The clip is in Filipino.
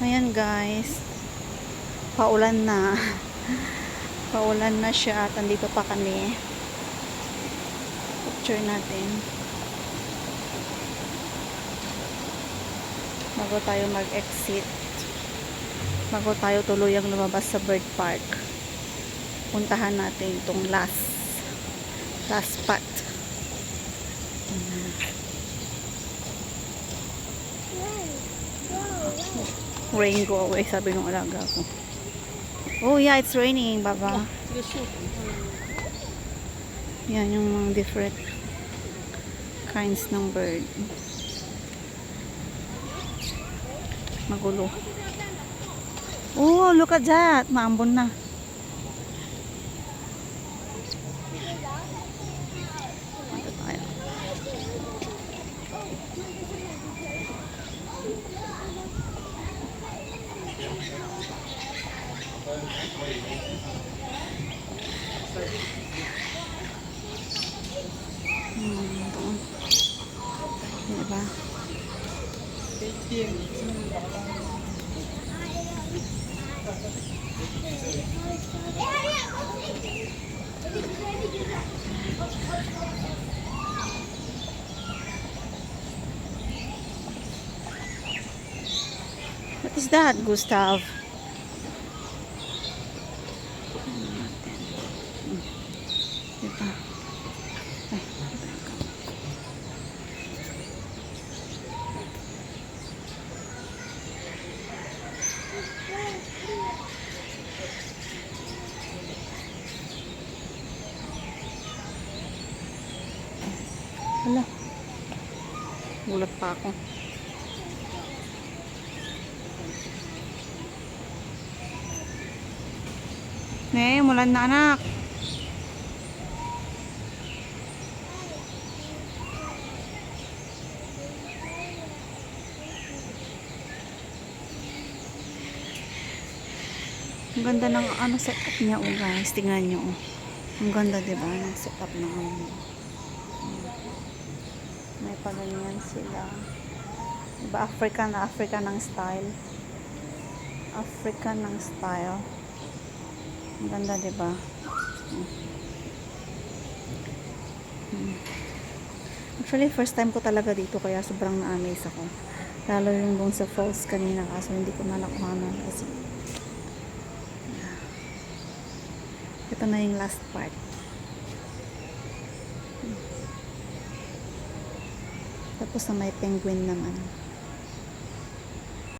Ayan guys. Paulan na. Paulan na siya at andito pa kami. Picture natin. Bago tayo mag-exit. Bago tayo tuluyang lumabas sa bird park. Puntahan natin itong last last spot. Rain go away, sabi ng alaga ko. Oh yeah, it's raining, baba. Yan yung mga different kinds ng bird. Magulo. Oh, look at that. Maambon na. What is that, Gustav? Hala. Gulat pa ako. Ne, mulan na anak. Ang ganda ng ano setup niya oh guys. Tingnan niyo oh. Ang ganda 'di ba ng setup ng ano. May paganyan sila. Diba African African ng style. African ng style. Ang ganda 'di ba? Hmm. Actually, first time ko talaga dito kaya sobrang na-amaze ako. Lalo yung doon sa falls kanina kaso hindi ko na nakuhanan kasi ito na yung last part. Hmm. Tapos na may penguin naman.